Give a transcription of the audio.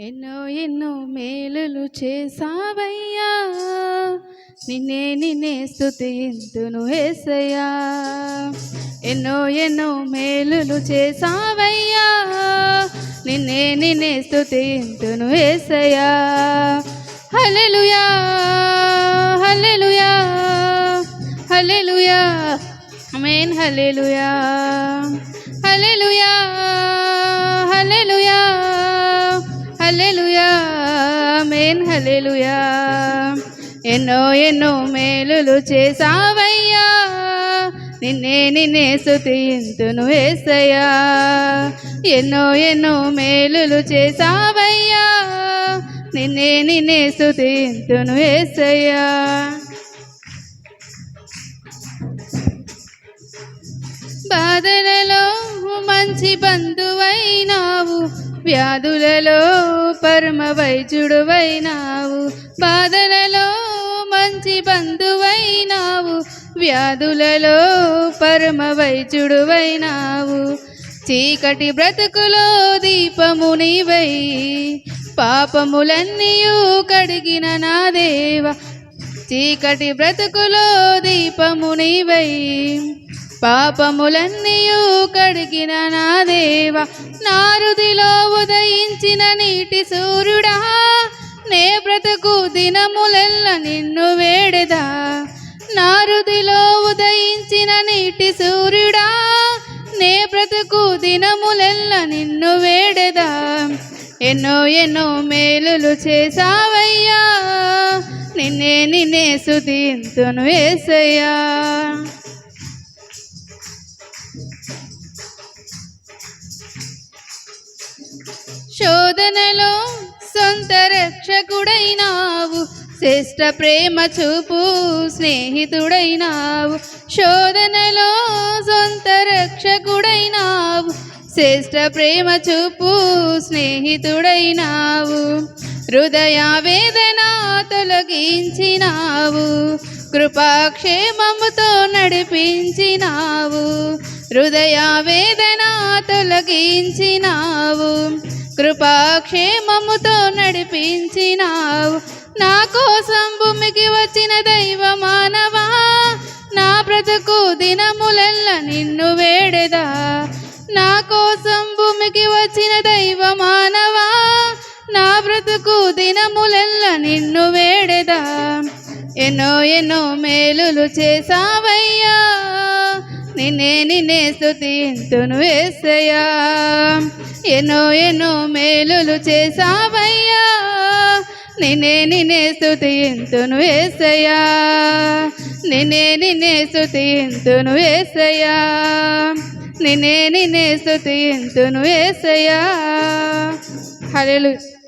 ఎన్నో ఎన్నో మేలులు చేసావయ్యా నిన్నే నిన్నే స్తుతింతును ఏసయ్యా. ఎన్నో ఎన్నో మేలులు చేసావయ్యా నిన్నే నిన్నే స్తుతింతును ఏసయ్యా. హల్లెలూయా హల్లెలూయా హల్లెలూయా. మేన్ హల్లెలూయా హల్లెలూయా. హల్లెలూయా. ఎన్నో ఎన్నో మేలులు చేసావయ్యా నిన్నే నిన్నే స్థుతింతును వేసయ్యా ఎన్నో ఎన్నో మేలులు చేసావయ్యా నిన్నే నిన్నే స్థుతింతును వేసయ్యా బాధలలో మంచి బంధువైనావు. వ్యాధులలో పరమ వైద్యుడువైనావు బాధలలో మంచి బంధువైనావు వ్యాధులలో పరమ వైద్యుడువైనావు చీకటి బ్రతుకులో దీపము నీవై పాపములన్నీయు కడిగిన నా దేవ. చీకటి బ్రతుకులో దీపము నీవై. పాపములన్నీయు కడిగిన నా దేవ నారుదిలో ఉదయించిన నీటి సూర్యుడా నే బ్రతుకు దినములెల్ల నిన్ను వేడెదా. నారుదిలో ఉదయించిన నీటి సూర్యుడా నే బ్రతుకు దినములెల్ల నిన్ను వేడెదా. ఎన్నో ఎన్నో మేలులు చేసావయ్యా నిన్నే నిన్నే సుతింతును వేసయ్యా. శోధనలో సొంత రక్షకుడైనావు శ్రేష్ట ప్రేమ చూపు స్నేహితుడైనావు. శోధనలో సొంత రక్షకుడైనావు శ్రేష్ట ప్రేమ చూపు స్నేహితుడైనావు. హృదయ వేదన తొలగించినావు కృపాక్షేమముతో నడిపించినావు. హృదయ వేదన తొలగించినావు కృపాక్షేమముతో నడిపించినావు. నా కోసం భూమికి వచ్చిన దైవ మానవా నా బ్రతుకు దినములెల్ల నిన్ను వేడెదా. నా కోసం భూమికి వచ్చిన దైవ మానవా నా బ్రతుకు దినములెల్ల నిన్ను వేడెదా. ఎన్నో ఎన్నో మేలులు చేసావయ్యా నిన్నే నిన్నే స్థుతింతును వేసయ్యా ఎన్నో ఎన్నో మేలులు చేసావయ్యా నినే నినే స్థుతి స్తుతింతును వేసయ్యా నినే నినే స్థుతి స్తుతింతును వేసయ్యా నినే నినే స్థుతి స్తుతింతును వేసయ్యా హల్లెలూయా.